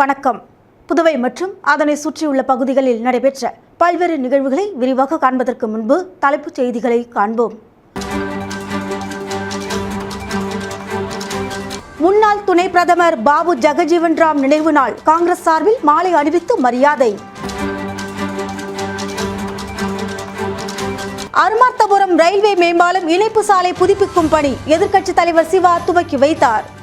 வணக்கம். புதுவை மற்றும் அதனை சுற்றியுள்ள பகுதிகளில் நடைபெற்ற பல்வேறு நிகழ்வுகளை விரிவாக காண்பதற்கு முன்பு தலைப்புச் செய்திகளை காண்போம். முன்னாள் துணை பிரதமர் பாபு ஜெகஜீவன் ராம் நினைவு நாள் காங்கிரஸ் சார்பில் மாலை அணிவித்து மரியாதை. அருமார்த்தபுரம் ரயில்வே மேம்பாலம் இணைப்பு சாலை புதுப்பிக்கும் பணி எதிர்க்கட்சித் தலைவர் சிவா துவக்கி வைத்தார்.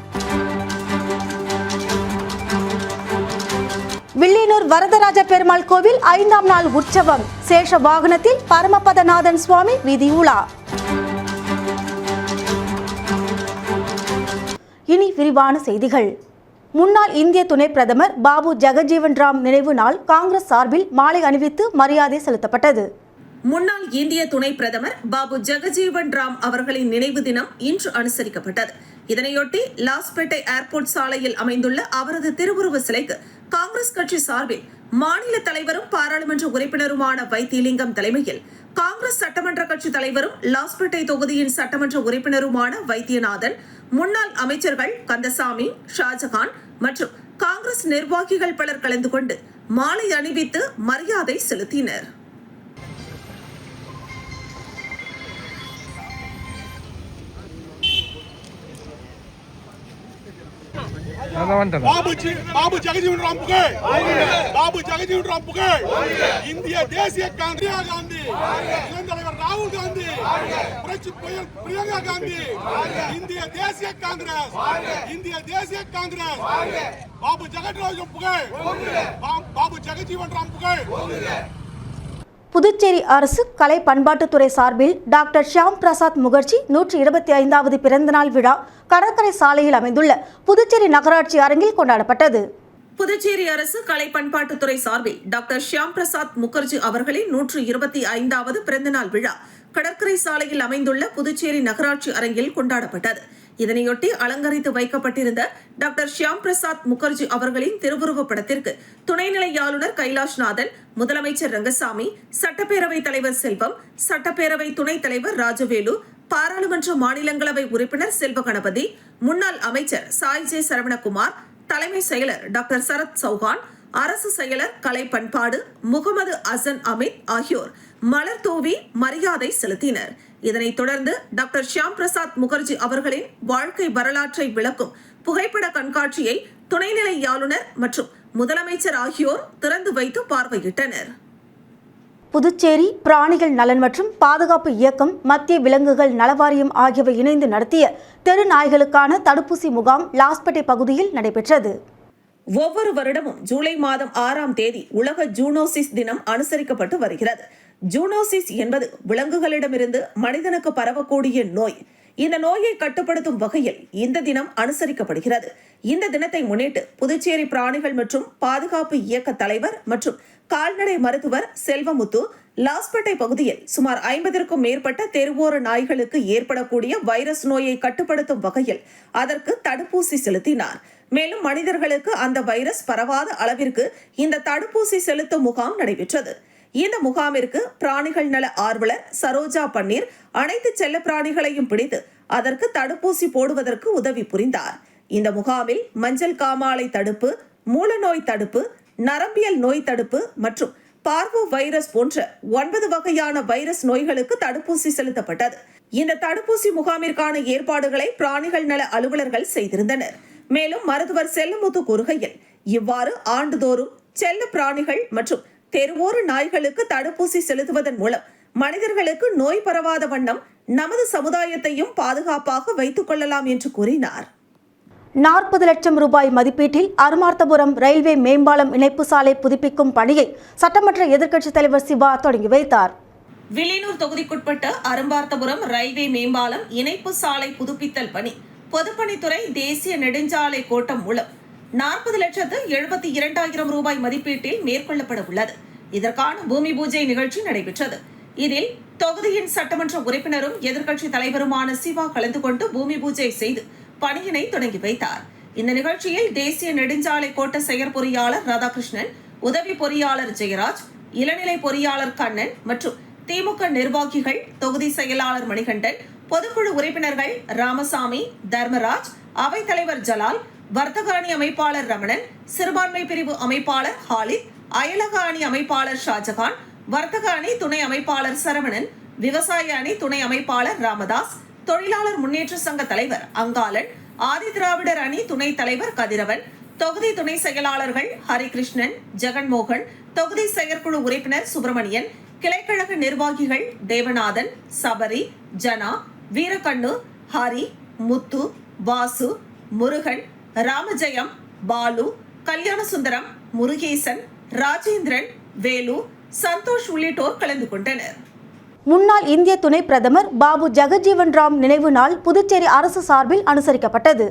வில்லியனூர் வரதராஜ பெருமாள் கோவில் ஐந்தாம் நாள் உற்சவம். சேஷ வாகனத்தில் பரமபதநாதன் சுவாமி வீதி உலா. இனி விரிவான செய்திகள். முன்னாள் இந்திய துணை பிரதமர் பாபு ஜெகஜீவன் ராம் நினைவு நாள் காங்கிரஸ் சார்பில் மாலை அணிவித்து மரியாதை செலுத்தப்பட்டது. முன்னாள் இந்திய துணை பிரதமர் பாபு ஜெகஜீவன் ராம் அவர்களின் நினைவு தினம் இன்று அனுசரிக்கப்பட்டது. இதனையொட்டி லாஸ்பேட்டை ஏர்போர்ட் சாலையில் அமைந்துள்ள அவரது திருவுருவ சிலைக்கு காங்கிரஸ் கட்சி சார்பில் மாநில தலைவரும் பாராளுமன்ற உறுப்பினருமான வைத்திலிங்கம் தலைமையில் காங்கிரஸ் சட்டமன்ற கட்சி தலைவரும் லாஸ்பேட்டை தொகுதியின் சட்டமன்ற உறுப்பினருமான வைத்தியநாதன் முன்னாள் அமைச்சர்கள் கந்தசாமி ஷாஜகான் மற்றும் காங்கிரஸ் நிர்வாகிகள் பலர் கலந்து கொண்டு மாலை அணிவித்து மரியாதை செலுத்தினர். பாபு ஜி- பாபு ஜெகஜீவன் ராம் புகழ் பாபு ஜெகஜீவன் ராம் புகழ் இந்திய தேசிய காங்கிரஸ் காந்தி இளந்தலைவர் ராகுல் காந்தி புரட்சி புயல் பிரியங்கா காந்தி இந்திய தேசிய காங்கிரஸ் இந்திய தேசிய காங்கிரஸ் பாபு ஜெகஜீவன் புகழ் பா- பாபு ஜெகஜீவன் ராம் புகழ் புதுச்சேரி அரசு கலை பண்பாட்டுத்துறை சார்பில் டாக்டர் ஷியாம் பிரசாத் முகர்ஜி நூற்றி இருபத்தி ஐந்தாவது பிறந்தநாள் விழா கடற்கரை சாலையில் அமைந்துள்ள புதுச்சேரி நகராட்சி அரங்கில் கொண்டாடப்பட்டது. புதுச்சேரி அரசு கலை பண்பாட்டுத்துறை சார்பில் டாக்டர் ஷியாம் பிரசாத் முகர்ஜி அவர்களின் நூற்று இருபத்தி ஐந்தாவது பிறந்தநாள் விழா கடற்கரை சாலையில் அமைந்துள்ள புதுச்சேரி நகராட்சி அரங்கில் கொண்டாடப்பட்டது. இதனையொட்டி அலங்கரித்து வைக்கப்பட்டிருந்த டாக்டர் ஷியாம் பிரசாத் முகர்ஜி அவர்களின் திருவுருவப் படத்திற்கு துணைநிலை ஆளுநர் கைலாஷ்நாதன் முதலமைச்சர் ரங்கசாமி சட்டப்பேரவைத் தலைவர் செல்வம் சட்டப்பேரவை துணைத் தலைவர் ராஜவேலு பாராளுமன்ற மாநிலங்களவை உறுப்பினர் செல்வ கணபதி முன்னாள் அமைச்சர் சாய் ஜே சரவணகுமார் தலைமை செயலர் டாக்டர் சரத் சௌஹான் அரசு செயலர் கலை பண்பாடு முகமது அசன் அமித் ஆகியோர் மலர் தூவி மரியாதை செலுத்தினர். இதனைத் தொடர்ந்து டாக்டர் ஷியாம் பிரசாத் முகர்ஜி அவர்களின் வாழ்க்கை வரலாற்றை விளக்கும் புகைப்பட கண்காட்சியை துணைநிலை ஆளுநர் மற்றும் முதலமைச்சர் ஆகியோர் திறந்து வைத்து பார்வையிட்டனர். புதுச்சேரி பிராணிகள் நலன் மற்றும் பாதுகாப்பு இயக்கம் மத்திய விலங்குகள் நலவாரியம் ஆகியவை இணைந்து நடத்திய தெரு நாய்களுக்கான தடுப்பூசி முகாம் லாஸ்பேட்டை பகுதியில் நடைபெற்றது. ஒவ்வொரு வருடமும் ஜூலை மாதம் ஆறாம் தேதி உலக ஜூனோசிஸ் தினம் அனுசரிக்கப்பட்டு வருகிறது. ஜூனோசிஸ் என்பது விலங்குகளிடமிருந்து மனிதனுக்கு பரவக்கூடிய நோய். இந்த நோயை கட்டுப்படுத்தும் வகையில் இந்த தினம் அனுசரிக்கப்படுகிறது. இந்த தினத்தை முன்னிட்டு புதுச்சேரி பிராணிகள் மற்றும் பாதுகாப்பு இயக்க தலைவர் மற்றும் கால்நடை மருத்துவர் செல்வமுத்து லாஸ்பேட்டை பகுதியில் சுமார் ஐம்பதற்கும் மேற்பட்ட தெருவோர நாய்களுக்கு ஏற்படக்கூடிய வைரஸ் நோயை கட்டுப்படுத்தும் வகையில் அதற்கு தடுப்பூசி செலுத்தினார். மேலும் மனிதர்களுக்கு அந்த வைரஸ் பரவாத அளவிற்கு இந்த தடுப்பூசி செலுத்தும் முகாம் நடைபெற்றது. இந்த முகாமிற்கு பிராணிகள் நல ஆர்வலர் சரோஜா பன்னீர் அனைத்து செல்ல பிராணிகளையும் பிடித்து அதற்கு தடுப்பூசி போடுவதற்கு உதவி புரிந்தார். இந்த முகாமில் மஞ்சள் காமாலை தடுப்பு மூலநோய் தடுப்பு நரம்பியல் நோய் தடுப்பு மற்றும் பார்வோ வைரஸ் போன்ற ஒன்பது வகையான வைரஸ் நோய்களுக்கு தடுப்பூசி செலுத்தப்பட்டது. இந்த தடுப்பூசி முகாமிற்கான ஏற்பாடுகளை பிராணிகள் நல அலுவலர்கள் செய்திருந்தனர். மேலும் மருத்துவர் செல்லமுத்து கூறுகையில் இவ்வாறு ஆண்டுதோறும் செல்ல பிராணிகள் மற்றும் தெருவோர நாய்களுக்கு தடுப்பூசி செலுத்துவதன் மூலம் மனிதர்களுக்கு நோய் பரவாத வண்ணம் நமது சமுதாயத்தையும் பாதுகாப்பாக வைத்துக் கொள்ளலாம் என்று கூறினார். நாற்பது லட்சம் ரூபாய் மதிப்பீட்டில் அருமார்த்தபுரம் ரயில்வே மேம்பாலம் இணைப்பு சாலை புதுப்பிக்கும் பணியை சட்டமன்ற எதிர்க்கட்சித் தலைவர் சிவா தொடங்கி வைத்தார். வில்லியனூர் தொகுதிக்குட்பட்ட அரும்பார்த்தபுரம் ரயில்வே மேம்பாலம் இணைப்பு சாலை புதுப்பித்தல் பணி பொதுப்பணித்துறை தேசிய நெடுஞ்சாலை கோட்டம் மூலம் நாற்பது லட்சத்து எழுபத்தி இரண்டாயிரம் ரூபாய் மதிப்பீட்டில் மேற்கொள்ளப்பட உள்ளது. இதற்கான பூமி பூஜை நிகழ்ச்சி நடைபெற்றது. இதில் தொகுதியின் சட்டமன்ற உறுப்பினரும் எதிர்க்கட்சி தலைவருமான சிவா கலந்து கொண்டு பூமி பூஜை செய்து பணியினை தொடங்கி வைத்தார். இந்த நிகழ்ச்சியில் தேசிய நெடுஞ்சாலை கோட்ட செயற்பொறியாளர் ராதாகிருஷ்ணன் உதவி பொறியாளர் ஜெயராஜ் இளநிலை பொறியாளர் கண்ணன் மற்றும் திமுக நிர்வாகிகள் தொகுதி செயலாளர் மணிகண்டன் பொதுக்குழு உறுப்பினர்கள் ராமசாமி தர்மராஜ் அவைத்தலைவர் ஜலால் வர்த்தக அணி அமைப்பாளர் ரமணன் சிறுபான்மை பிரிவு அமைப்பாளர் ஹாலித் அயலக அணி அமைப்பாளர் ஷாஜகான் வர்த்தக அணி துணை அமைப்பாளர் சரவணன் விவசாய அணி துணை அமைப்பாளர் ராமதாஸ் தொழிலாளர் முன்னேற்ற சங்க தலைவர் அங்காளன் ஆதிதிராவிடர் அணி துணைத் தலைவர் கதிரவன் தொகுதி துணை செயலாளர்கள் ஹரிகிருஷ்ணன் ஜெகன்மோகன் தொகுதி செயற்குழு உறுப்பினர் சுப்பிரமணியன் கிளைக்கழக நிர்வாகிகள் தேவநாதன் சபரி ஜனா வீரகண்ணு ஹரி முத்து வாசு முருகன் ராமஜெயம் பாலு கல்யாணசுந்தரம் முருகேசன் ராஜேந்திரன் வேலு சந்தோஷ் உள்ளிட்டோர் கலந்து கொண்டனர். முன்னாள் இந்திய துணை பிரதமர் பாபு ஜெகஜீவன் ராம் நினைவு நாள் புதுச்சேரி அரசு சார்பில் அனுசரிக்கப்பட்டது.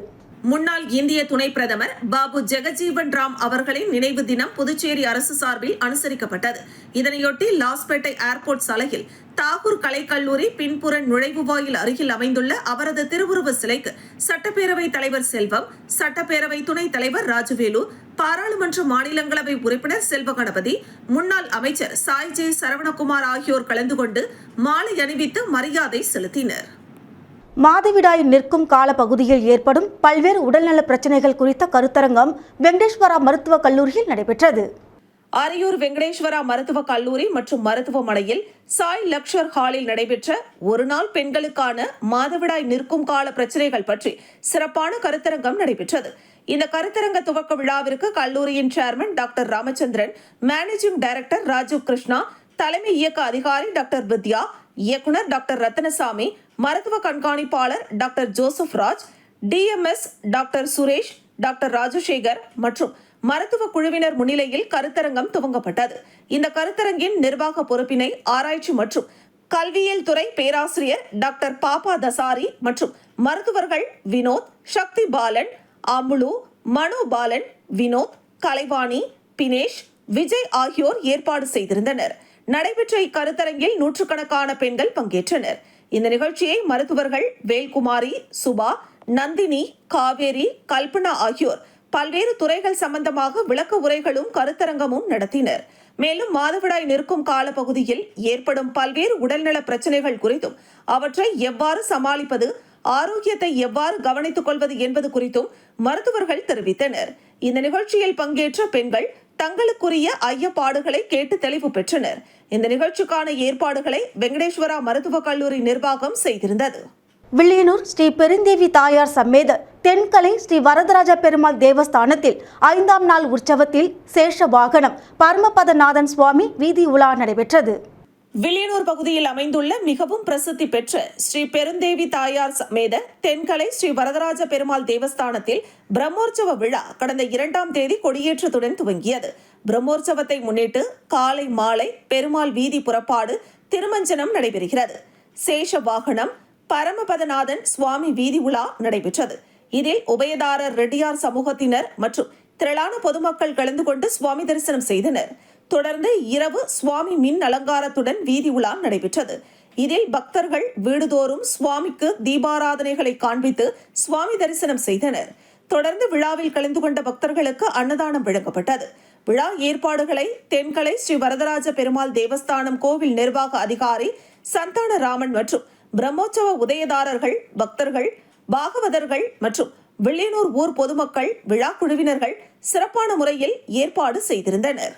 முன்னாள் இந்திய துணை பிரதமர் பாபு ஜெகஜீவன் ராம் அவர்களின் நினைவு தினம் புதுச்சேரி அரசு சார்பில் அனுசரிக்கப்பட்டது. இதனையொட்டி லாஸ்பேட்டை ஏர்போர்ட் சாலையில் தாகூர் கலைக்கல்லூரி பின்புற நுழைவுவாயில் அருகில் அமைந்துள்ள அவரது திருவுருவ சிலைக்கு சட்டப்பேரவை தலைவர் செல்வம் சட்டப்பேரவை துணைத் தலைவர் ராஜவேலு பாராளுமன்ற மாநிலங்களவை உறுப்பினர் செல்வ கணபதி முன்னாள் அமைச்சர் சாய் ஜே சரவணகுமார் ஆகியோர் கலந்து கொண்டு மாலை அணிவித்து மரியாதை செலுத்தினர். மாதவிடாய் நிற்கும் கால பகுதியில் ஏற்படும் பல்வேறு உடல்நல பிரச்சனைகள் குறித்த கருத்தரங்கம் வெங்கடேஸ்வரா மருத்துவக் கல்லூரியில் நடைபெற்றது. அரியூர் வெங்கடேஸ்வரா மருத்துவக் கல்லூரி மற்றும் மருத்துவமனையில் சாய் லக்ஷர் ஹாலில் நடைபெற்ற ஒரு நாள் பெண்களுக்கான மாதவிடாய் நிற்கும் கால பிரச்சனைகள் பற்றி சிறப்பான கருத்தரங்கம் நடைபெற்றது. இந்த கருத்தரங்க துவக்க விழாவிற்கு கல்லூரியின் chairman doctor Ramachandran managing director Rajiv Krishna தலைமை இயக்க அதிகாரி டாக்டர் வித்யா இயக்குனர் டாக்டர் ரத்னசாமி மருத்துவ கண்காணிப்பாளர் doctor Joseph Raj DMS doctor Suresh doctor Rajasekar மற்றும் மருத்துவ குழுவினர் முன்னிலையில் கருத்தரங்கம் துவங்கப்பட்டது. இந்த கருத்தரங்கின் நிர்வாக பொறுப்பினை ஆராய்ச்சி மற்றும் கல்வியியல் துறை பேராசிரியர் டாக்டர் பாப்பா தசாரி மற்றும் மருத்துவர்கள் வினோத் சக்தி பாலன் அமுலு மனு பாலன் வினோத் கலைவாணி பினேஷ் விஜய் ஆகியோர் ஏற்பாடு செய்திருந்தனர். நடைபெற்ற இக்கருத்தரங்கில் நூற்றுக்கணக்கான பெண்கள் பங்கேற்றனர். இந்த நிகழ்ச்சியை மருத்துவர்கள் வேல்குமாரி சுபா நந்தினி காவேரி கல்பனா ஆகியோர் பல்வேறு துறைகள் சம்பந்தமாக விளக்க உரைகளும் கருத்தரங்கமும் நடத்தினர். மேலும் மாதவிடாய் நிற்கும் காலப்பகுதியில் ஏற்படும் பல்வேறு உடல்நல பிரச்சனைகள் குறித்தும் அவற்றை எவ்வாறு சமாளிப்பது ஆரோக்கியத்தை எவ்வாறு கவனித்துக் கொள்வது என்பது குறித்தும் மருத்துவர்கள் தெரிவித்தனர். இந்த நிகழ்ச்சியில் பங்கேற்ற பெண்கள் தங்களுக்குரிய ஐயப்பாடுகளை கேட்டு தெளிவு பெற்றனர். இந்த நிகழ்ச்சிக்கான ஏற்பாடுகளை வெங்கடேஸ்வரா மருத்துவக் கல்லூரி நிர்வாகம் செய்திருந்தது. வில்லியனூர் ஸ்ரீ பெருந்தேவி தாயார் சம்மேத தென்கலை ஸ்ரீ வரதராஜ பெருமாள் தேவஸ்தானத்தில் ஐந்தாம் நாள் உற்சவத்தில் சேஷ வாகனம் பரமபதநாதன் சுவாமி வீதி உலா நடைபெற்றது. வில்லியனூர் பகுதியில் அமைந்துள்ள மிகவும் பிரசித்தி பெற்ற ஸ்ரீ பெருந்தேவி தாயார் சமேத தென்கலை ஸ்ரீ வரதராஜ பெருமாள் தேவஸ்தானத்தில் பிரம்மோற்சவ விழா கடந்த இரண்டாம் தேதி கொடியேற்றத்துடன் துவங்கியது. பிரம்மோற்சவத்தை முன்னிட்டு காலை மாலை பெருமாள் வீதி புறப்பாடு திருமஞ்சனம் நடைபெறுகிறது. சேஷ வாகனம் பரமபதநாதன் சுவாமி வீதி உலா நடைபெற்றது. இதில் உபயதாரர் ரெட்டியார் சமூகத்தினர் மற்றும் திரளான பொதுமக்கள் கலந்து கொண்டு சுவாமி தரிசனம் செய்தனர். தொடர்ந்து இரவு சுவாமி மின் அலங்காரத்துடன் வீதி உலா நடைபெற்றது. இதில் பக்தர்கள் வீடுதோறும் சுவாமிக்கு தீபாராதனைகளை காண்பித்து சுவாமி தரிசனம் செய்தனர். தொடர்ந்து விழாவில் கலந்து கொண்ட பக்தர்களுக்கு அன்னதானம் வழங்கப்பட்டது. விழா ஏற்பாடுகளை தென்கலை ஸ்ரீ வரதராஜ பெருமாள் தேவஸ்தானம் கோவில் நிர்வாக அதிகாரி சந்தான ராமன் மற்றும் பிரம்மோற்சவ உதயதாரர்கள் பக்தர்கள் பாகவதர்கள் மற்றும் வில்லியனூர் ஊர் பொதுமக்கள் விழா குழுவினர்கள் சிறப்பான முறையில் ஏற்பாடு செய்திருந்தனர்.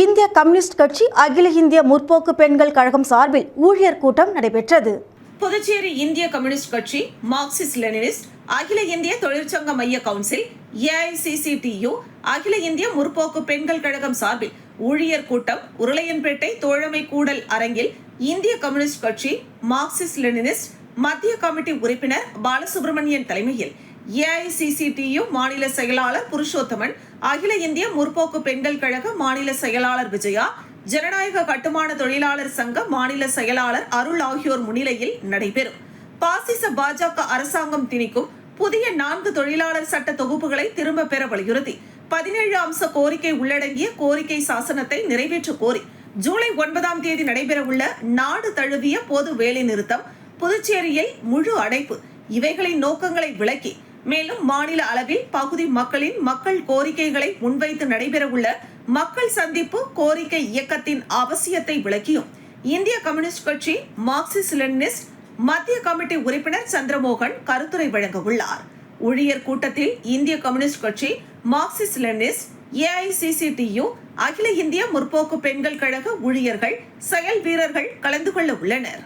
இந்திய கம்யூனிஸ்ட் கட்சி அகில இந்திய முற்போக்கு பெண்கள் கழகம் சார்பில் ஊழியர் கூட்டம் நடைபெற்றது. புதுச்சேரி இந்திய கம்யூனிஸ்ட் கட்சி மார்க்சிஸ்ட் லெனினிஸ்ட் அகில இந்திய தொழிற்சங்க மைய கவுன்சில் ஏஐசிசிடியு அகில இந்திய முற்போக்கு பெண்கள் கழகம் சார்பில் ஊழியர் கூட்டம் உருளையன்பேட்டை தோழமை கூடல் அரங்கில் இந்திய கம்யூனிஸ்ட் கட்சி மார்க்சிஸ்ட் லெனினிஸ்ட் மத்திய கமிட்டி உறுப்பினர் பாலசுப்ரமணியன் தலைமையில் ஏஐசிசிடியு மாநில செயலாளர் புருஷோத்தமன் அகில இந்திய முற்போக்கு பெண்கள் கழக மாநில செயலாளர் விஜயா ஜனநாயக கட்டுமான தொழிலாளர் சங்க மாநில செயலாளர் அருள் ஆகியோர் முன்னிலையில் நடைபெறும். பாசிச பாஜக அரசாங்கம் திணிக்கும் புதிய நான்கு தொழிலாளர் சட்ட தொகுப்புகளை திரும்ப பெற வலியுறுத்தி பதினேழு அம்ச கோரிக்கை உள்ளடங்கிய கோரிக்கை சாசனத்தை நிறைவேற்ற கோரி ஜூலை ஒன்பதாம் தேதி நடைபெறவுள்ள நாடு தழுவிய பொது வேலை நிறுத்தம் புதுச்சேரியில் முழு அடைப்பு இவைகளின் நோக்கங்களை விளக்கி மேலும் மாநில அளவில் பகுதி மக்களின் மக்கள் கோரிக்கைகளை முன்வைத்து நடைபெறவுள்ள மக்கள் சந்திப்பு கோரிக்கை இயக்கத்தின் அவசியத்தை விளக்கியும். இந்திய கம்யூனிஸ்ட் கட்சி மார்க்சிஸ்ட் லெனினிஸ்ட் மத்திய கமிட்டி உறுப்பினர் சந்திரமோகன் கருத்துரை வழங்க உள்ளார். ஊழியர் கூட்டத்தில் இந்திய கம்யூனிஸ்ட் கட்சி மார்க்சிஸ்ட் லெனினிஸ்ட் ஏஐசிசிடியு அகில இந்திய முற்போக்கு பெண்கள் கழக ஊழியர்கள் செயல் வீரர்கள் கலந்து கொள்ள உள்ளனர்.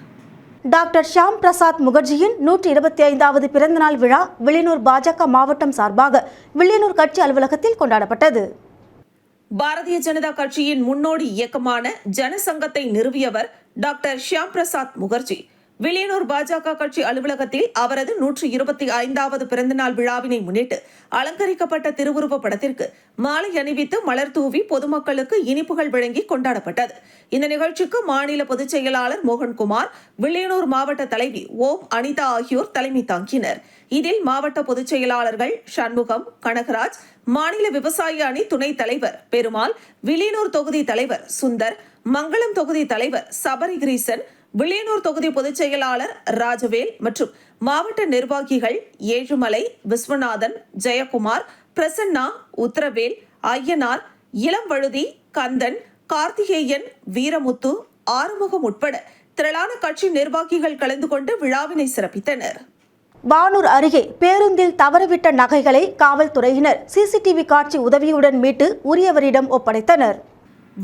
டாக்டர் ஷியாம் பிரசாத் முகர்ஜியின் நூற்றி இருபத்தி ஐந்தாவது பிறந்தநாள் விழா வில்லியனூர் பாஜக மாவட்டம் சார்பாக வில்லியனூர் கட்சி அலுவலகத்தில் கொண்டாடப்பட்டது. பாரதிய ஜனதா கட்சியின் முன்னோடி இயக்கமான ஜனசங்கத்தை நிறுவியவர் டாக்டர் ஷியாம் பிரசாத் முகர்ஜி. வில்லியனூர் பாஜக கட்சி அலுவலகத்தில் அவரது நூற்றி இருபத்தி ஐந்தாவது பிறந்தநாள் விழாவினை முன்னிட்டு அலங்கரிக்கப்பட்ட திருவுருவ படத்திற்கு மாலை அணிவித்து மலர் தூவி பொதுமக்களுக்கு இனிப்புகள் வழங்கி கொண்டாடப்பட்டது. இந்த நிகழ்ச்சிக்கு மாநில பொதுச் செயலாளர் மோகன்குமார் வில்லியனூர் மாவட்ட தலைவி ஓம் அனிதா ஆகியோர் தலைமை தாங்கினர். இதில் மாவட்ட பொதுச் செயலாளர்கள் சண்முகம் கனகராஜ் மாநில விவசாய அணி துணைத் தலைவர் பெருமாள் வில்லியனூர் தொகுதி தலைவர் சுந்தர் மங்களம் தொகுதி தலைவர் சபரிகிரீசன் வில்லியனூர் தொகுதி பொதுச் செயலாளர் ராஜவேல் மற்றும் மாவட்ட நிர்வாகிகள் ஏழுமலை விஸ்வநாதன் ஜெயக்குமார் பிரசன்னா உத்தரவேல் ஐயனார் இளம்வழுதி கந்தன் கார்த்திகேயன் வீரமுத்து ஆறுமுகம் உட்பட திரளான கட்சி நிர்வாகிகள் கலந்து கொண்டு விழாவினை சிறப்பித்தனர். வானூர் அருகே பேருந்தில் தவறவிட்ட நகைகளை காவல்துறையினர் சிசிடிவி காட்சி உதவியுடன் மீட்டு உரியவரிடம் ஒப்படைத்தனர்.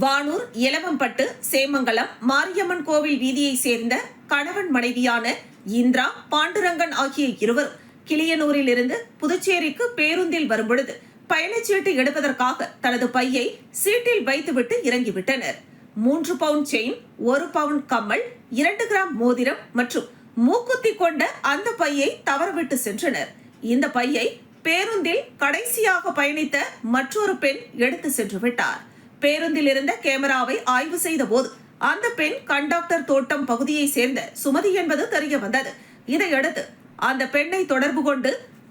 வானூர் எலவம்பட்டு சேமங்கலம் மாரியம்மன் கோவில் வீதியைச் சேர்ந்த கணவன் மனைவியான இந்திரா பாண்டுரங்கன் ஆகிய இருவர் கிளியனூரில் இருந்து புதுச்சேரிக்கு பேருந்தில் வரும்பொழுது பயணச்சீட்டு எடுப்பதற்காக தனது பையை சீட்டில் வைத்துவிட்டு இறங்கிவிட்டனர். மூன்று பவுண்ட் செயின் ஒரு பவுண்ட் கம்மல் இரண்டு கிராம் மோதிரம் மற்றும் மூக்குத்தி கொண்ட அந்த பையை தவறவிட்டு சென்றனர். இந்த பையை பேருந்தில் கடைசியாக பயணித்த மற்றொரு பெண் எடுத்து சென்று விட்டார். பேருந்தில் இருந்த கேமராவை ஆய்வு செய்த போது அந்த பெண் கண்டக்டர் தோட்டம் பகுதியை சேர்ந்த சுமதி என்பது தெரிய வந்தது. இதையடுத்து அந்த பெண்ணை தொடர்பு கொண்டு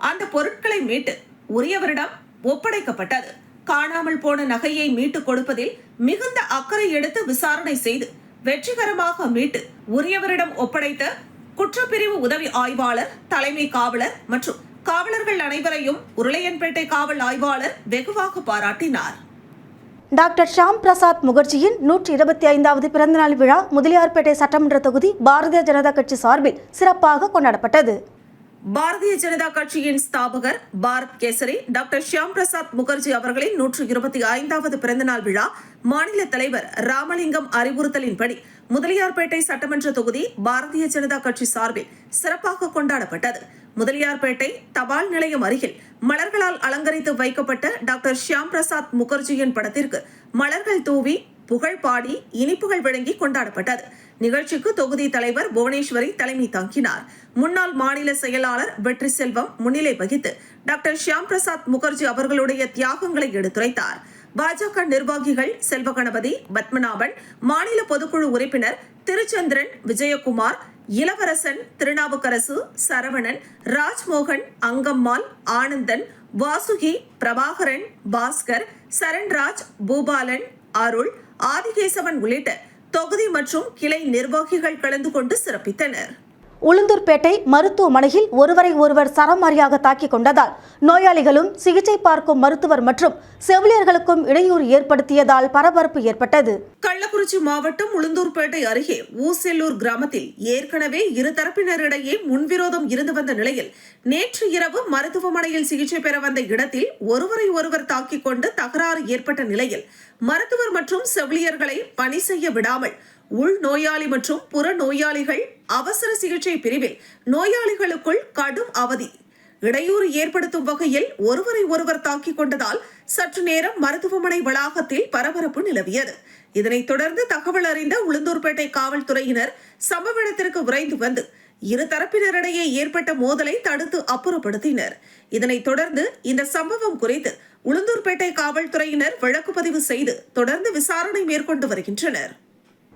அந்த பொருட்களை மீட்டு உரியவரிடம் ஒப்படைக்கப்பட்டது. காணாமல் போன நகையை மீட்டுக் கொடுப்பதில் மிகுந்த அக்கறை எடுத்து விசாரணை செய்து வெற்றிகரமாக மீட்டு உரியவரிடம் ஒப்படைத்த குற்றப்பிரிவு உதவி ஆய்வாளர் தலைமை காவலர் மற்றும் காவலர்கள் அனைவரையும் உருளையன்பேட்டை காவல் ஆய்வாளர் வெகுவாக பாராட்டினார். டாக்டர் ஷியாம் பிரசாத் முகர்ஜியின் நூற்றி இருபத்தி ஐந்தாவது பிறந்தநாள் விழா முதலியார்பேட்டை சட்டமன்ற தொகுதி பாரதிய ஜனதா கட்சி சார்பில் சிறப்பாக கொண்டாடப்பட்டது. பாரதிய ஜனதா கட்சியின் ஸ்தாபகர் பாரத் கேசரி டாக்டர் ஷியாம் பிரசாத் முகர்ஜி அவர்களின் நூற்று இருபத்தி ஐந்தாவது பிறந்தநாள் விழா மாநில தலைவர் ராமலிங்கம் அறிவுறுத்தலின்படி முதலியார்பேட்டை சட்டமன்ற தொகுதி பாரதிய ஜனதா கட்சி சார்பில் சிறப்பாக கொண்டாடப்பட்டது. முதலியார்பேட்டை தபால் நிலையம் அருகில் மலர்களால் அலங்கரித்து வைக்கப்பட்ட டாக்டர் ஷியாம் பிரசாத் முகர்ஜியின் படத்திற்கு மலர்கள் தூவி புகழ் பாடி இனிப்புகள் வழங்கி கொண்டாடப்பட்டது. நிகழ்ச்சிக்கு தொகுதி தலைவர் புவனேஸ்வரி தலைமை தாங்கினார். முன்னாள் மாநில செயலாளர் வெற்றி செல்வம் முன்னிலை வகித்து டாக்டர் ஷியாம் பிரசாத் முகர்ஜி அவர்களுடைய தியாகங்களை எடுத்துரைத்தார். பாஜக நிர்வாகிகள் செல்வகணபதி பத்மநாபன் மாநில பொதுக்குழு உறுப்பினர் திருச்சந்திரன் விஜயகுமார் இளவரசன் திருநாவுக்கரசு சரவணன் ராஜ்மோகன் அங்கம்மாள் ஆனந்தன் வாசுகி பிரபாகரன் பாஸ்கர் சரண்ராஜ் பூபாலன் அருள் ஆதிகேசவன் உள்ளிட்ட தொகுதி மற்றும் கிளை நிர்வாகிகள் கலந்து கொண்டு சிறப்பித்தனர். உளுந்தூர்பேட்டை மருத்துவமனையில் ஒருவரை ஒருவர் சரமாரியாக தாக்கிக் கொண்டதால் நோயாளிகளும் சிகிச்சை பார்க்கும் மருத்துவர் மற்றும் செவிலியர்களுக்கும் இடையூறு ஏற்படுத்தியதால் பரபரப்பு ஏற்பட்டது. கள்ளக்குறிச்சி மாவட்டம் உளுந்தூர்பேட்டை அருகே ஊசெல்லூர் கிராமத்தில் ஏற்கனவே இரு தரப்பினரிடையே முன்விரோதம் இருந்து வந்த நிலையில் நேற்று இரவு மருத்துவமனையில் சிகிச்சை பெற வந்த இடத்தில் ஒருவரை ஒருவர் தாக்கிக் கொண்டு தகராறு ஏற்பட்ட நிலையில் மருத்துவர் மற்றும் செவிலியர்களை பணி செய்ய விடாமல் உள் நோயாளி மற்றும் புற நோயாளிகள் அவசர சிகிச்சை பிரிவில் நோயாளிகளுக்குள் கடும் அவதி. இடையூறு ஏற்படுத்தும் வகையில் ஒருவரை ஒருவர் தாக்கிக் கொண்டதால் சற்று நேரம் மருத்துவமனை வளாகத்தில் பரபரப்பு நிலவியது. இதனைத் தொடர்ந்து தகவல் அறிந்த உளுந்தூர்பேட்டை காவல்துறையினர் சம்பவ இடத்திற்கு விரைந்து வந்து இரு தரப்பினரிடையே ஏற்பட்ட மோதலை தடுத்து அப்புறப்படுத்தினர். இதனைத் தொடர்ந்து இந்த சம்பவம் குறித்து உளுந்தூர்பேட்டை காவல்துறையினர் வழக்கு பதிவு செய்து தொடர்ந்து விசாரணை மேற்கொண்டு வருகின்றனர்.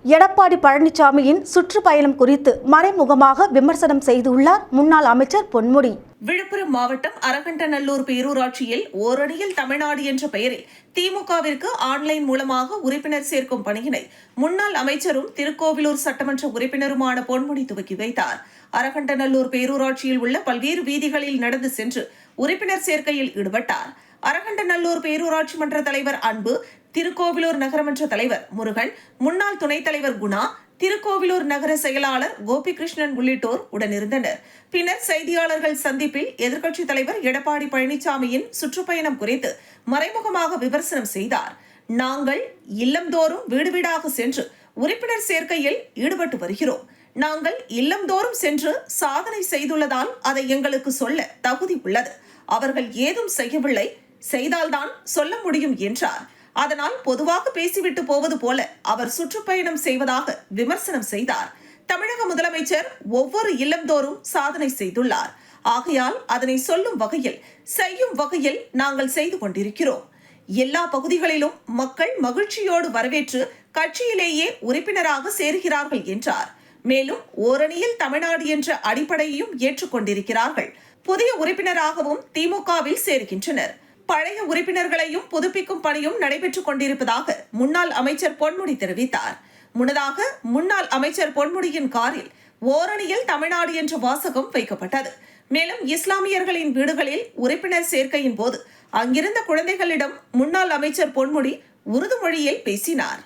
எடப்பாடி பழனிசாமியின் சுற்றுப்பயணம் குறித்து மறைமுகமாக விமர்சனம் செய்துள்ளார் முன்னாள் அமைச்சர் பொன்முடி. விழுப்புரம் மாவட்டம் அரகண்டநல்லூர் பேரூராட்சியில் ஓரணியில் தமிழ்நாடு என்ற பெயரில் திமுகவிற்கு ஆன்லைன் மூலமாக உறுப்பினர் சேர்க்கும் பணியினை முன்னாள் அமைச்சரும் திருக்கோவிலூர் சட்டமன்ற உறுப்பினருமான பொன்முடி துவக்கி வைத்தார். அரகண்டநல்லூர் பேரூராட்சியில் உள்ள பல்வேறு வீதிகளில் நடந்து சென்று உறுப்பினர் சேர்க்கையில் ஈடுபட்டார். அரகண்டநல்லூர் பேரூராட்சி மன்ற தலைவர் அன்பு திருக்கோவிலூர் நகரமன்ற தலைவர் முருகன் முன்னாள் துணைத் தலைவர் குணா திருக்கோவிலூர் நகர செயலாளர் கோபிகிருஷ்ணன் உள்ளிட்டோர் உடனிருந்தனர். பின்னர் செய்தியாளர்கள் சந்திப்பில் எதிர்க்கட்சித் தலைவர் எடப்பாடி பழனிசாமியின் சுற்றுப்பயணம் குறித்து மறைமுகமாக விமர்சனம் செய்தார். நாங்கள் இல்லந்தோறும் வீடு வீடாக சென்று உறுப்பினர் சேர்க்கையில் ஈடுபட்டு வருகிறோம். நாங்கள் இல்லந்தோறும் சென்று சாதனை செய்துள்ளதால் அதை எங்களுக்கு சொல்ல தகுதி உள்ளது. அவர்கள் ஏதும் செய்யவில்லை. செய்தால்தான் சொல்ல முடியும் என்றார். அதனால் பொதுவாக பேசிவிட்டு போவது போல அவர் சுற்றுப்பயணம் செய்வதாக விமர்சனம் செய்தார். தமிழக முதலமைச்சர் ஒவ்வொரு இல்லந்தோறும் சாதனை செய்துள்ளார். ஆகையால் அதனை சொல்லும் வகையில் செய்யும் வகையில் நாங்கள் செய்து கொண்டிருக்கிறோம். எல்லா பகுதிகளிலும் மக்கள் மகிழ்ச்சியோடு வரவேற்று கட்சியிலேயே உறுப்பினராக சேர்கிறார்கள் என்றார். மேலும் ஓரணியில் தமிழ்நாடு என்ற அடிப்படையையும் ஏற்றுக்கொண்டிருக்கிறார்கள். புதிய உறுப்பினராகவும் திமுகவில் சேர்கின்றனர். பழைய உறுப்பினர்களையும் புதுப்பிக்கும் பணியும் நடைபெற்றுக் கொண்டிருப்பதாக முன்னாள் அமைச்சர் பொன்முடி தெரிவித்தார். முன்னதாக முன்னாள் அமைச்சர் பொன்முடியின் காரில் ஓரணியில் தமிழ்நாடு என்ற வாசகம் வைக்கப்பட்டது. மேலும் இஸ்லாமியர்களின் வீடுகளில் உறுப்பினர் சேர்க்கையின் போது அங்கிருந்த குழந்தைகளிடம் முன்னாள் அமைச்சர் பொன்முடி உருது மொழியில் பேசினார்.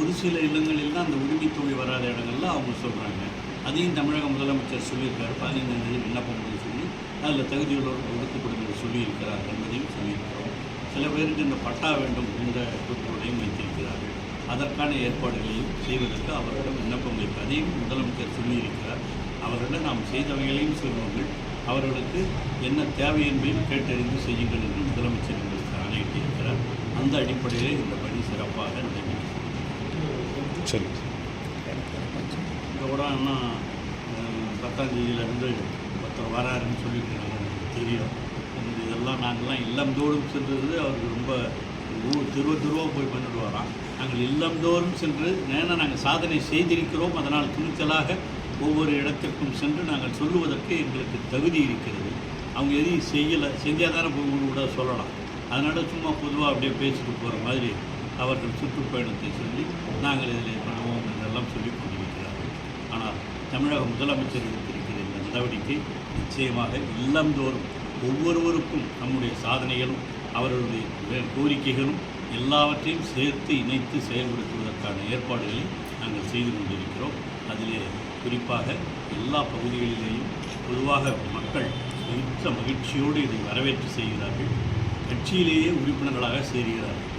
ஒரு சில இல்லங்களில் தான் அந்த உரிமைத்தொகை வராத இடங்கள்ல அவங்க சொல்கிறாங்க அதையும் தமிழக முதலமைச்சர் சொல்லியிருக்காரு. பதினைந்து விண்ணப்பம் சொல்லி அதில் தகுதியுள்ளவர்கள் ஒதுக்கப்படும் சொல்லியிருக்கிறார் என்பதையும் சொல்லியிருக்கிறோம். சில பேருக்கு இந்த பட்டா வேண்டும் என்ற குறிக்கோளையும் வைத்திருக்கிறார்கள். அதற்கான ஏற்பாடுகளையும் செய்வதற்கு அவர்களிடம் விண்ணப்பம் அதையும் முதலமைச்சர் சொல்லியிருக்கிறார். அவர்களிடம் நாம் செய்தவைகளையும் சொல்லுவார்கள். அவர்களுக்கு என்ன தேவை என்பதையும் கேட்டறிந்து செய்யுங்கள் என்று முதலமைச்சர் எங்களுக்கு ஆணையிட்டிருக்கிறார். அந்த அடிப்படையில் இந்த பணி சிறப்பாக நடைபெற்றது. இப்போ கூட அஹ், பத்தாம் தேதியிலேருந்து ஒருத்தர் வராருன்னு எனக்கு தெரியும். இந்த நாங்கள்லாம் இல்லம்தோறும் சென்றது அவருக்கு ரொம்ப ஊர் திருவ திருவா போய் பண்ணிட்டு வரோம் நாங்கள் இல்லந்தோறும் சென்று ஏன்னா நாங்கள் சாதனை செய்திருக்கிறோம். அதனால் துணிச்சலாக ஒவ்வொரு இடத்திற்கும் சென்று நாங்கள் சொல்லுவதற்கு எங்களுக்கு தகுதி இருக்கிறது. அவங்க எதையும் செய்யலை செஞ்சால் தானே கூட சொல்லலாம். அதனால் சும்மா பொதுவாக அப்படியே பேசிட்டு போகிற மாதிரி அவர்கள் சுற்றுப்பயணத்தை சொல்லி நாங்கள் இதில் பண்ணுவோம் என்றெல்லாம் சொல்லி கொண்டிருக்கிறார்கள். ஆனால் தமிழக முதலமைச்சர் எடுத்திருக்கிற இந்த நடவடிக்கை நிச்சயமாக இல்லம்தோறும் ஒவ்வொருவருக்கும் நம்முடைய சாதனைகளும் அவர்களுடைய கோரிக்கைகளும் எல்லாவற்றையும் சேர்த்து இணைத்து செயல்படுத்துவதற்கான ஏற்பாடுகளை நாங்கள் செய்து கொண்டிருக்கிறோம். அதிலே குறிப்பாக எல்லா பகுதிகளிலேயும் பொதுவாக மக்கள் மிக்க மகிழ்ச்சியோடு இதை வரவேற்று செய்கிறார்கள். கட்சியிலேயே உறுப்பினர்களாக சேர்கிறார்கள்.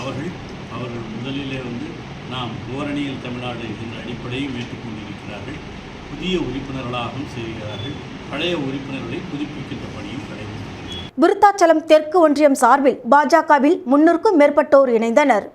அவர்கள் அவர்கள் முதலிலே வந்து நாம் ஓரணியில் தமிழ்நாடு என்ற அடிப்படையும் ஏற்றுக்கொண்டிருக்கிறார்கள் புதிய உறுப்பினர்களாகவும் சேர்கிறார்கள். பழைய உறுப்பினர்களை புதுப்பிக்கின்ற பணியும் விருத்தாச்சலம் தெற்கு ஒன்றியம் சார்பில் பாஜகவில் முன்னூறுக்கும் மேற்பட்டோர் இணைந்தனர்.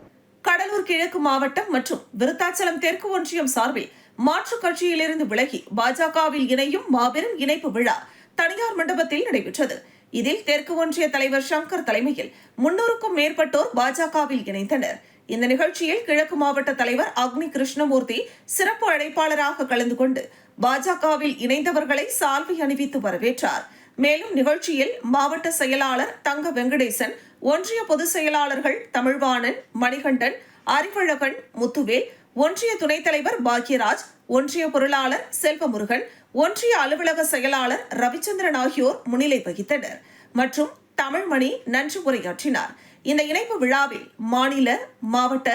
கடலூர் கிழக்கு மாவட்டம் மற்றும் விருத்தாச்சலம் தெற்கு ஒன்றியம் சார்பில் மாற்றுக் கட்சியிலிருந்து விலகி பாஜகவில் இணையும் மாபெரும் இணைப்பு விழா தனியார் மண்டபத்தில் நடைபெற்றது. இதில் தெற்கு ஒன்றிய தலைவர் சங்கர் தலைமையில் முன்னூறுக்கும் மேற்பட்டோர் பாஜகவில் இணைந்தனர். இந்த நிகழ்ச்சியில் கிழக்கு மாவட்ட தலைவர் அக்னி கிருஷ்ணமூர்த்தி சிறப்பு அழைப்பாளராக கலந்து கொண்டு பாஜகவில் இணைந்தவர்களை சால்வை அணிவித்து வரவேற்றார். மேலும் நிகழ்ச்சியில் மாவட்ட செயலாளர் தங்க வெங்கடேசன் ஒன்றிய பொதுச் செயலாளர்கள் தமிழ்வாணன் மணிகண்டன் அறிவழகன் முத்துவேல் ஒன்றிய துணைத் தலைவர் பாக்யராஜ் ஒன்றிய பொருளாளர் செல்வமுருகன் ஒன்றிய அலுவலக செயலாளர் ரவிச்சந்திரன் ஆகியோர் முன்னிலை வகித்தனர் மற்றும் தமிழ்மணி நன்றி உரையாற்றினார். இந்த இணைப்பு விழாவில் மாநில மாவட்ட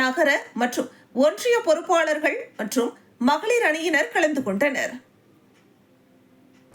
நகர மற்றும் ஒன்றிய பொறுப்பாளர்கள் மற்றும் மகளிர் அணியினர் கலந்து கொண்டனர்.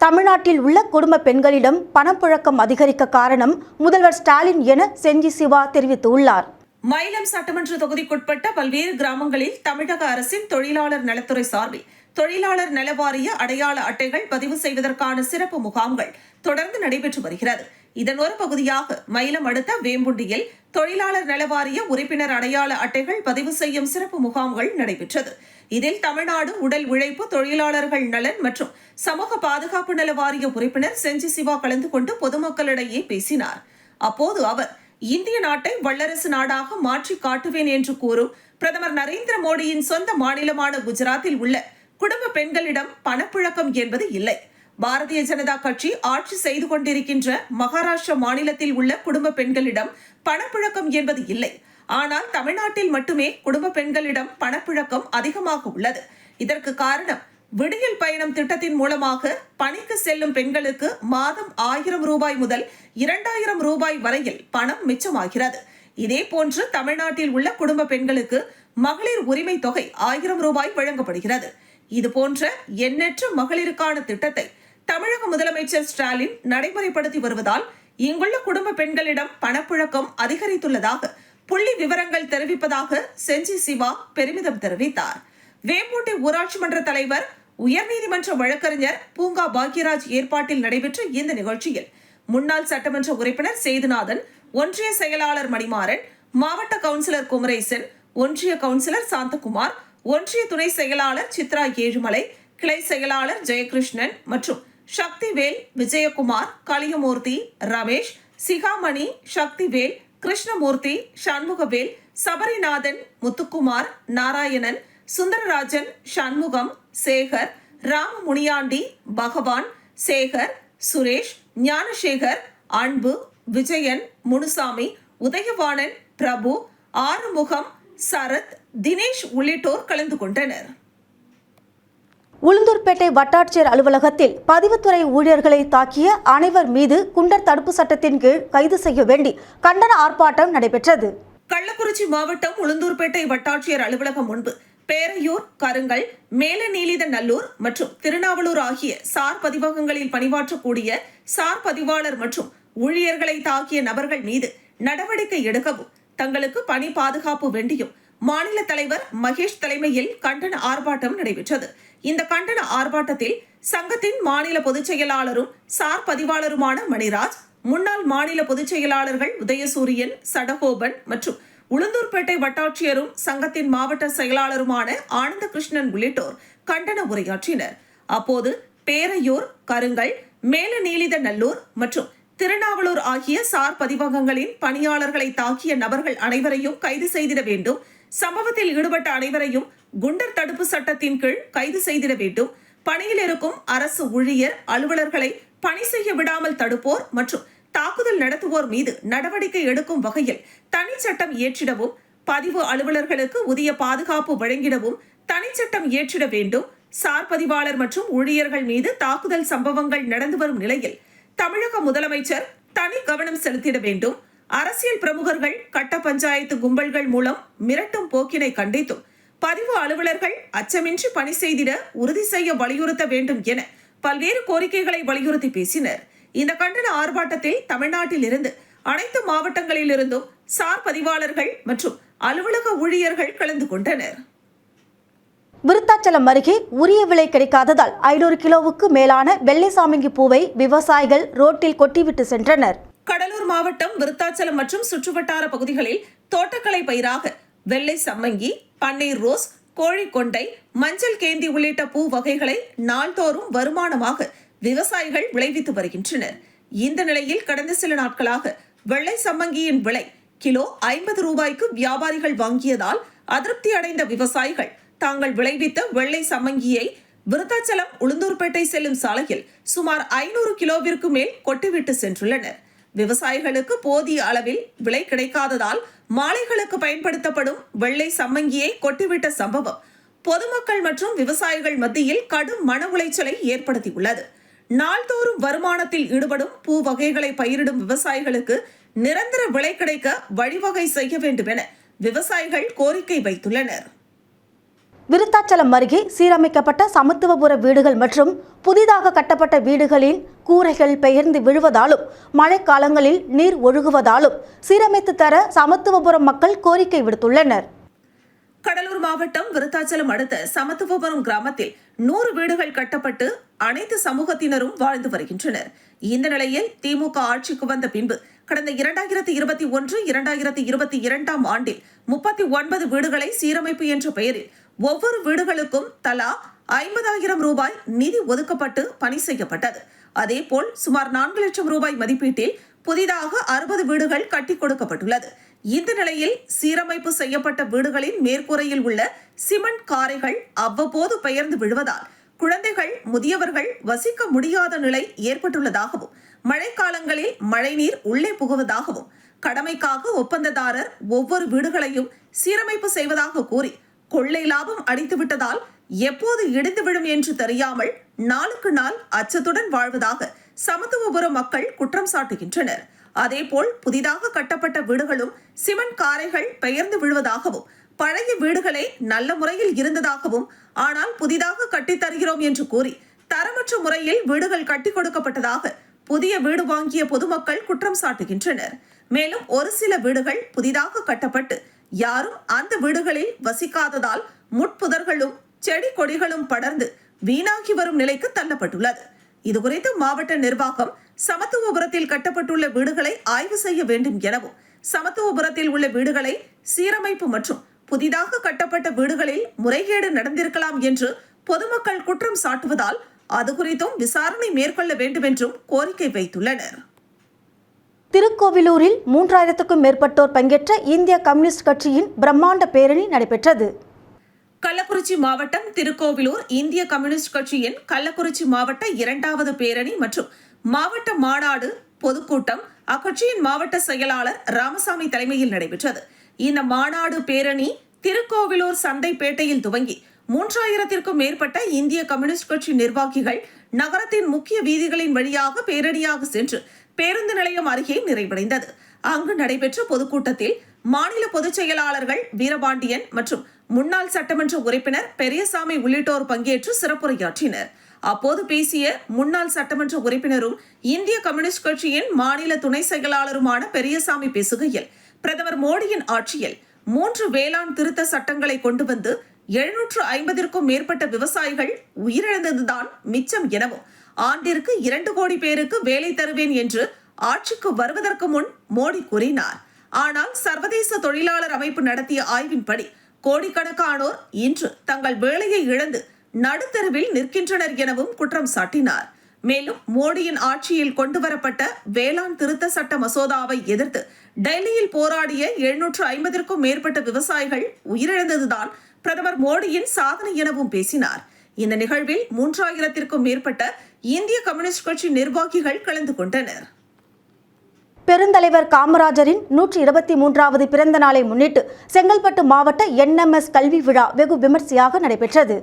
தமிழ்நாட்டில் உள்ள குடும்ப பெண்களிடம் பணப்புழக்கம் அதிகரிக்க காரணம் முதல்வர் ஸ்டாலின் என செஞ்சி சிவா தெரிவித்துள்ளார். மயிலம் சட்டமன்ற தொகுதிக்குட்பட்ட பல்வேறு கிராமங்களில் தமிழக அரசின் தொழிலாளர் நலத்துறை சார்பில் தொழிலாளர் நல வாரிய அடையாள அட்டைகள் பதிவு செய்வதற்கான சிறப்பு முகாம்கள் தொடர்ந்து நடைபெற்று வருகிறது. இதன் ஒரு பகுதியாக மயிலம் அடுத்த வேம்புண்டியில் தொழிலாளர் நலவாரிய உறுப்பினர் அடையாள அட்டைகள் பதிவு செய்யும் சிறப்பு முகாம்கள் நடைபெற்றது. இதில் தமிழ்நாடு உடல் உழைப்பு தொழிலாளர்கள் நலன் மற்றும் சமூக பாதுகாப்பு நல வாரிய உறுப்பினர் செஞ்சி சிவா கலந்து கொண்டு பொதுமக்களிடையே பேசினார். அப்போது அவர் இந்திய நாட்டை வல்லரசு நாடாக மாற்றி காட்டுவேன் என்று கூறும் பிரதமர் நரேந்திர மோடியின் சொந்த மாநிலமான குஜராத்தில் உள்ள குடும்ப பெண்களிடம் பணப்புழக்கம் என்பது இல்லை. பாரதிய ஜனதா கட்சி ஆட்சி செய்து கொண்டிருக்கின்ற மகாராஷ்டிரா மாநிலத்தில் உள்ள குடும்ப பெண்களிடம் பணப்புழக்கம் என்பது இல்லை. ஆனால் தமிழ்நாட்டில் மட்டுமே குடும்ப பெண்களிடம் பணப்புழக்கம் அதிகமாக உள்ளது. இதற்கு காரணம் விடியல் பயணம் திட்டத்தின் மூலமாக பணிக்கு செல்லும் பெண்களுக்கு மாதம் ஆயிரம் ரூபாய் முதல் இரண்டாயிரம் ரூபாய் வரையில் பணம் மிச்சமாகிறது. இதே போன்று தமிழ்நாட்டில் உள்ள குடும்ப பெண்களுக்கு மகளிர் உரிமை தொகை ஆயிரம் ரூபாய் வழங்கப்படுகிறது. இது போன்ற எண்ணற்ற மகளிருக்கான திட்டத்தை தமிழக முதலமைச்சர் ஸ்டாலின் நடைமுறைப்படுத்தி வருவதால் இங்குள்ள குடும்ப பெண்களிடம் பணப்புழக்கம் அதிகரித்துள்ளதாக புள்ளி விவரங்கள் தெரிவிப்பதாக செஞ்சி சிவா பெருமிதம் தெரிவித்தார். வேம்பூட்டி ஊராட்சி மன்ற தலைவர் உயர்நீதிமன்ற வழக்கறிஞர் பூங்கா பாக்யராஜ் ஏற்பாட்டில் நடைபெற்ற இந்த நிகழ்ச்சியில் முன்னாள் சட்டமன்ற உறுப்பினர் சேதுநாதன் ஒன்றிய செயலாளர் மணிமாறன் மாவட்ட கவுன்சிலர் குமரேசன் ஒன்றிய கவுன்சிலர் சாந்தகுமார் ஒன்றிய துணை செயலாளர் சித்ரா ஏழுமலை கிளை செயலாளர் ஜெயகிருஷ்ணன் மற்றும் சக்திவேல் விஜயகுமார் கலியமூர்த்தி ரமேஷ் சிகாமணி சக்திவேல் கிருஷ்ணமூர்த்தி சண்முகவேல் சபரிநாதன் முத்துக்குமார் நாராயணன் சுந்தரராஜன் சண்முகம் சேகர் ராமமுனியாண்டி பகவான் சேகர் சுரேஷ் ஞானசேகர் அன்பு விஜயன் முனுசாமி உதயவாணன் பிரபு ஆறுமுகம் சரத் தினேஷ் உள்ளிட்டோர் கலந்து கொண்டனர். உளுந்தூர்பேட்டை வட்டாட்சியர் அலுவலகத்தில் பதிவுத்துறை ஊழியர்களை தாக்கிய அனைவர் மீது குண்டர் தடுப்பு சட்டத்தின் கீழ் கைது செய்ய வேண்டி கண்டன ஆர்ப்பாட்டம் நடைபெற்றது. கள்ளக்குறிச்சி மாவட்டம் உளுந்தூர்பேட்டை வட்டாட்சியர் அலுவலகம் முன்பு பேரையூர் கருங்கல் மேலநீலிதநல்லூர் மற்றும் திருநாவலூர் ஆகிய சார் பதிவகங்களில் பணியாற்றக்கூடிய சார் பதிவாளர் மற்றும் ஊழியர்களை தாக்கிய நபர்கள் மீது நடவடிக்கை எடுக்கவும் தங்களுக்கு பணி பாதுகாப்பு வேண்டியும் மாநில தலைவர் மகேஷ் தலைமையில் கண்டன ஆர்ப்பாட்டம் நடைபெற்றது. இந்த கண்டன ஆர்ப்பாட்டத்தில் சங்கத்தின் மாநில பொதுச் செயலாளரும் சார் பதிவாளருமான மணிராஜ் முன்னாள் மாநில பொதுச் செயலாளர்கள் உதயசூரியன் சடகோபன் மற்றும் உளுந்தூர்பேட்டை வட்டாட்சியரும் சங்கத்தின் மாவட்ட செயலாளருமான ஆனந்த கிருஷ்ணன் உள்ளிட்டோர் கண்டன உரையாற்றினர். அப்போது பேரையூர் கருங்கல் மேலநீலிதநல்லூர் மற்றும் திருநாவலூர் ஆகிய சார் பதிவகங்களின் பணியாளர்களை தாக்கிய நபர்கள் அனைவரையும் கைது செய்திட வேண்டும். சம்பவத்தில் ஈடுபட்ட அனைவரையும் குண்டர் தடுப்பு சட்டத்தின் கீழ் கைது செய்திட வேண்டும். பணியில் இருக்கும் அரசு ஊழியர் அலுவலர்களை பணி செய்ய விடாமல் தடுப்போர் மற்றும் தாக்குதல் நடத்துவோர் மீது நடவடிக்கை எடுக்கும் வகையில் தனிச்சட்டம் இயற்றிடவும் பதிவு அலுவலர்களுக்கு உரிய பாதுகாப்பு வழங்கிடவும் தனிச்சட்டம் இயற்றிட வேண்டும். சார் பதிவாளர் மற்றும் ஊழியர்கள் மீது தாக்குதல் சம்பவங்கள் நடந்து வரும் நிலையில் தமிழக முதலமைச்சர் தனி கவனம் செலுத்திட வேண்டும். அரசியல் பிரமுகர்கள் கட்ட பஞ்சாயத்து கும்பல்கள் மூலம் மிரட்டும் போக்கினை கண்டித்தும் பதிவு அலுவலர்கள் அச்சமின்றி பணி செய்திட உறுதி செய்ய வலியுறுத்த வேண்டும் என பல்வேறு கோரிக்கைகளை வலியுறுத்தி பேசினர். இந்த கண்டன ஆர்ப்பாட்டத்தில் தமிழ்நாட்டில் இருந்து அனைத்து மாவட்டங்களிலிருந்தும் சார் பதிவாளர்கள் மற்றும் அலுவலக ஊழியர்கள் கலந்து கொண்டனர். விருத்தாச்சலம் அருகே உரிய விலை கிடைக்காததால் ஐநூறு கிலோவுக்கு மேலான வெள்ளை சாமிங்கி பூவை விவசாயிகள் ரோட்டில் கொட்டிவிட்டு சென்றனர். கடலூர் மாவட்டம் விருத்தாச்சலம் மற்றும் சுற்றுவட்டார பகுதிகளில் தோட்டக்கலை பயிராக வெள்ளை சம்மங்கி பன்னீர் ரோஸ் கோழிக்கொண்டை மஞ்சள் கேந்தி உள்ளிட்ட பூ வகைகளை நாள்தோறும் வருமானமாக விவசாயிகள் விளைவித்து வருகின்றனர். இந்த நிலையில் கடந்த சில நாட்களாக வெள்ளை சம்மங்கியின் விலை கிலோ ஐம்பது ரூபாய்க்கு வியாபாரிகள் வாங்கியதால் அதிருப்தி அடைந்த விவசாயிகள் தாங்கள் விளைவித்த வெள்ளை சம்மங்கியை விருத்தாச்சலம் உளுந்தூர்பேட்டை செல்லும் சாலையில் சுமார் ஐநூறு கிலோவிற்கு மேல் கொட்டிவிட்டு சென்றுள்ளனர். விவசாயிகளுக்கு போதிய அளவில் விலை கிடைக்காததால் மாலைகளுக்கு பயன்படுத்தப்படும் வெள்ளை சம்மங்கியை கொட்டிவிட்ட சம்பவம் பொதுமக்கள் மற்றும் விவசாயிகள் மத்தியில் கடும் மன உளைச்சலை ஏற்படுத்தியுள்ளது. நாள்தோறும் வருமானத்தில் ஈடுபடும் பூ வகைகளை பயிரிடும் விவசாயிகளுக்கு நிரந்தர விலை கிடைக்க வழிவகை செய்ய வேண்டும் என விவசாயிகள் கோரிக்கை வைத்துள்ளனர். விருத்தாச்சலம் அருகே சீரமைக்கப்பட்ட சமத்துவபுர வீடுகள் மற்றும் புதிதாக கட்டப்பட்ட வீடுகளின் கூரைகள் பெயர்ந்து விழுவதாலும் மழைக்காலங்களில் நீர் ஒழுகுவதாலும் சீரமைத்து தர சமத்துவபுரம் மக்கள் கோரிக்கை விடுத்துள்ளனர். கடலூர் மாவட்டம் விருத்தாச்சலம் அடுத்த சமத்துவபுரம் கிராமத்தில் நூறு வீடுகள் கட்டப்பட்டு அனைத்து சமூகத்தினரும் வாழ்ந்து வருகின்றனர். இந்த நிலையில் திமுக ஆட்சிக்கு வந்த பின்பு கடந்த இரண்டாயிரத்தி இருபத்தி ஒன்று இரண்டாயிரத்தி இருபத்தி இரண்டாம் ஆண்டில் முப்பத்தி ஒன்பது வீடுகளை சீரமைப்பு என்ற பெயரில் ஒவ்வொரு வீடுகளுக்கும் தலா ஐம்பதாயிரம் ரூபாய் நிதி ஒதுக்கப்பட்டு பணி செய்யப்பட்டது. அதேபோல் சுமார் நான்கு லட்சம் ரூபாய் மதிப்பீட்டில் புதிதாக அறுபது வீடுகள் கட்டி கொடுக்கப்பட்டுள்ளது. இந்த நிலையில் சீரமைப்பு செய்யப்பட்ட வீடுகளின் மேற்கூரையில் உள்ள சிமெண்ட் காரைகள் அவ்வப்போது பெயர்ந்து விழுவதால் குழந்தைகள் முதியவர்கள் வசிக்க முடியாத நிலை ஏற்பட்டுள்ளதாகவும் மழைக்காலங்களில் மழைநீர் உள்ளே புகுவதாகவும் கடமைக்காக ஒப்பந்ததாரர் ஒவ்வொரு வீடுகளையும் சீரமைப்பு செய்வதாக கூறி கொள்ளை லாபம் அடித்து விட்டதால் எப்போது இடிந்து விடும் என்று தெரியாமல் நாளுக்கு நாள் அச்சத்துடன் வாழ்வதாக சமத்துவபுரம் மக்கள் குற்றம் சாட்டுகின்றனர். அதேபோல் புதிதாக கட்டப்பட்ட வீடுகளும் சிமெண்ட் காரைகள் பெயர்ந்து விழுவதாகவும் பழைய வீடுகளே நல்ல முறையில் இருந்ததாகவும் ஆனால் புதிதாக கட்டித்தருகிறோம் என்று கூறி தரமற்ற முறையில் வீடுகள் கட்டி கொடுக்கப்பட்டதாக புதிய வீடு வாங்கிய பொதுமக்கள் குற்றம் சாட்டுகின்றனர். மேலும் ஒரு சில வீடுகள் புதிதாக கட்டப்பட்டு யாரும் அந்த வீடுகளில் வசிக்காததால் முட்புதர்களும் செடி கொடிகளும் படர்ந்து வீணாகி வரும் நிலைக்கு தள்ளப்பட்டுள்ளது. இதுகுறித்து மாவட்ட நிர்வாகம் சமத்துவபுரத்தில் கட்டப்பட்டுள்ள வீடுகளை ஆய்வு செய்ய வேண்டும் எனவும் சமத்துவபுரத்தில் உள்ள வீடுகளை சீரமைப்பு மற்றும் புதிதாக கட்டப்பட்ட வீடுகளில் முறைகேடு நடந்திருக்கலாம் என்று பொதுமக்கள் குற்றம் சாட்டுவதால் அது குறித்தும் விசாரணை மேற்கொள்ள வேண்டும் என்றும் கோரிக்கை வைத்துள்ளனர். திருக்கோவிலூரில் மூன்றாயிரத்துக்கும் மேற்பட்டோர் பங்கேற்ற இந்திய கம்யூனிஸ்ட் கட்சியின் பிரம்மாண்ட பேரணி நடைபெற்றது. கள்ளக்குறிச்சி மாவட்டம் திருக்கோவிலூர் இந்திய கம்யூனிஸ்ட் கட்சியின் கள்ளக்குறிச்சி மாவட்ட இரண்டாவது பேரணி மற்றும் மாவட்ட மாநாடு பொதுக்கூட்டம் அக்கட்சியின் மாவட்ட செயலாளர் ராமசாமி தலைமையில் நடைபெற்றது. இந்த மாநாடு பேரணி திருக்கோவிலூர் சந்தைப்பேட்டையில் துவங்கி மூன்றாயிரத்திற்கும் மேற்பட்ட இந்திய கம்யூனிஸ்ட் கட்சி நிர்வாகிகள் நகரத்தின் முக்கிய வீதிகளின் வழியாக பேரணியாக சென்று பேருந்து நிலையம் அருகே நிறைவடைந்தது. அங்கு நடைபெற்ற பொதுக்கூட்டத்தில் மாநில பொதுச் செயலாளர்கள் வீரபாண்டியன் மற்றும் முன்னாள் சட்டமன்ற உறுப்பினர் பெரியசாமி உள்ளிட்டோர் பங்கேற்று சிறப்புரையாற்றினர். அப்போது பேசிய முன்னாள் சட்டமன்ற உறுப்பினரும் இந்திய கம்யூனிஸ்ட் கட்சியின் மாநில துணை செயலாளருமான பெரியசாமி பேசுகையில் பிரதமர் மோடியின் ஆட்சியில் மூன்று வேளாண் திருத்த சட்டங்களை கொண்டு வந்து எழுநூற்று ஐம்பதிற்கும் மேற்பட்ட விவசாயிகள் உயிரிழந்ததுதான் மிச்சம் எனவும் ஆண்டிற்கு இரண்டு கோடி பேருக்கு வேலை தருவேன் என்று ஆட்சிக்கு வருவதற்கு முன் மோடி கூறினார். ஆனால் சர்வதேச தொழிலாளர் அமைப்பு நடத்திய ஆய்வின்படி கோடிக்கணக்கானோர் இன்று தங்கள் வேலையை இழந்து நடுத்தெருவில் நிற்கின்றனர் எனவும் குற்றம் சாட்டினார். மேலும் மோடியின் ஆட்சியில் கொண்டுவரப்பட்ட வேளாண் திருத்த சட்ட மசோதாவை எதிர்த்து டெல்லியில் போராடிய எழுநூற்று ஐம்பதிற்கும் மேற்பட்ட விவசாயிகள் உயிரிழந்ததுதான் பிரதமர் மோடியின் சாதனை எனவும் பேசினார். இந்த நிகழ்வில் மூன்றாயிரத்திற்கும் மேற்பட்ட இந்திய கம்யூனிஸ்ட் கட்சி நிர்வாகிகள் கலந்து கொண்டனர். பெருந்தலைவர் காமராஜரின் நூற்றி இருபத்தி மூன்றாவது பிறந்த நாளை முன்னிட்டு செங்கல்பட்டு மாவட்ட என்எம்எஸ் கல்வி விழா வெகு விமர்சையாக நடைபெற்றது.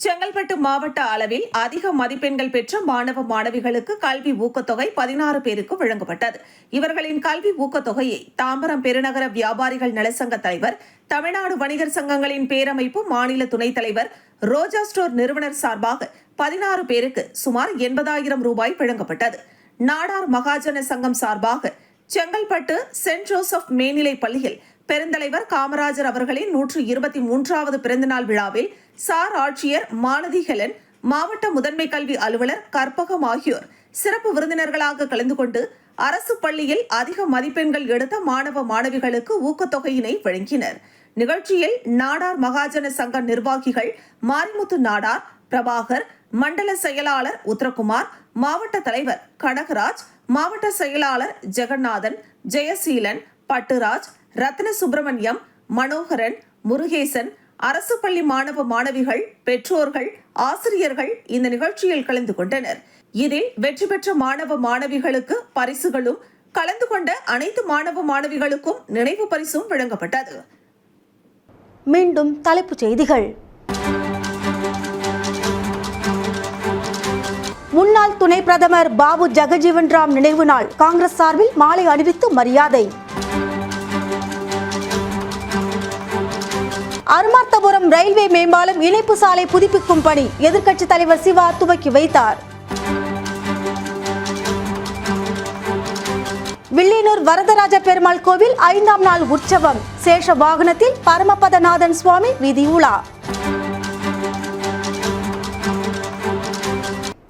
செங்கல்பட்டு மாவட்ட அளவில் அதிக மதிப்பெண்கள் பெற்ற மாணவ மாணவிகளுக்கு கல்வி ஊக்கத்தொகை பதினாறு பேருக்கு வழங்கப்பட்டது. இவர்களின் கல்வி ஊக்கத்தொகையை தாம்பரம் பெருநகர வியாபாரிகள் நலசங்க தலைவர் தமிழ்நாடு வணிகர் சங்கங்களின் பேரமைப்பு மாநில துணைத் தலைவர் ரோஜா ஸ்டோர் நிறுவனர் சார்பாக பதினாறு பேருக்கு சுமார் எண்பதாயிரம் ரூபாய் வழங்கப்பட்டது. நாடார் மகாஜன சங்கம் சார்பாக செங்கல்பட்டு சென்ட் ஜோசப் மேல்நிலைப் பள்ளியில் பெருந்தலைவர் காமராஜர் அவர்களின் நூற்று இருபத்தி மூன்றாவது பிறந்தநாள் விழாவில் சார் ஆட்சியர் மாலதி ஹெலன் மாவட்ட முதன்மை கல்வி அலுவலர் கற்பகம் ஆகியோர் சிறப்பு விருந்தினர்களாக கலந்து கொண்டு அரசு பள்ளியில் அதிக மதிப்பெண்கள் எடுத்த மாணவ மாணவிகளுக்கு ஊக்கத்தொகையினை வழங்கினர். நிகழ்ச்சியில் நாடார் மகாஜன சங்க நிர்வாகிகள் மாரிமுத்து நாடார் பிரபாகர் மண்டல செயலாளர் உத்தரகுமார் மாவட்ட தலைவர் கனகராஜ் மாவட்ட செயலாளர் ஜெகநாதன் ஜெயசீலன் பட்டுராஜ் ரத்ன சுப்பிரமணியம் மனோகரன் முருகேசன் அரசு பள்ளி மாணவ மாணவிகள் பெற்றோர்கள் ஆசிரியர்கள் இந்த நிகழ்ச்சியில் கலந்து கொண்டனர். இதில் வெற்றி பெற்ற மாணவ மாணவிகளுக்கு பரிசுகளும் கலந்து கொண்ட அனைத்து மாணவ மாணவிகளுக்கும் நினைவு பரிசும் வழங்கப்பட்டது. மீண்டும் தலைப்புச் செய்திகள். முன்னாள் துணை பிரதமர் பாபு ஜெகஜீவன் ராம் நினைவு நாள் காங்கிரஸ் சார்பில் மாலை அணிவித்து மரியாதை. அருமார்த்தபுரம் ரயில்வே மேம்பாலம் இணைப்பு சாலை புதுப்பிக்கும் பணி எதிர்க்கட்சித் தலைவர் சிவா துவக்கி வைத்தார். வில்லியனூர் வரதராஜ பெருமாள் கோவில் ஐந்தாம் நாள் உற்சவம். சேஷ வாகனத்தில் பரமபதநாதன் சுவாமி வீதி உலா.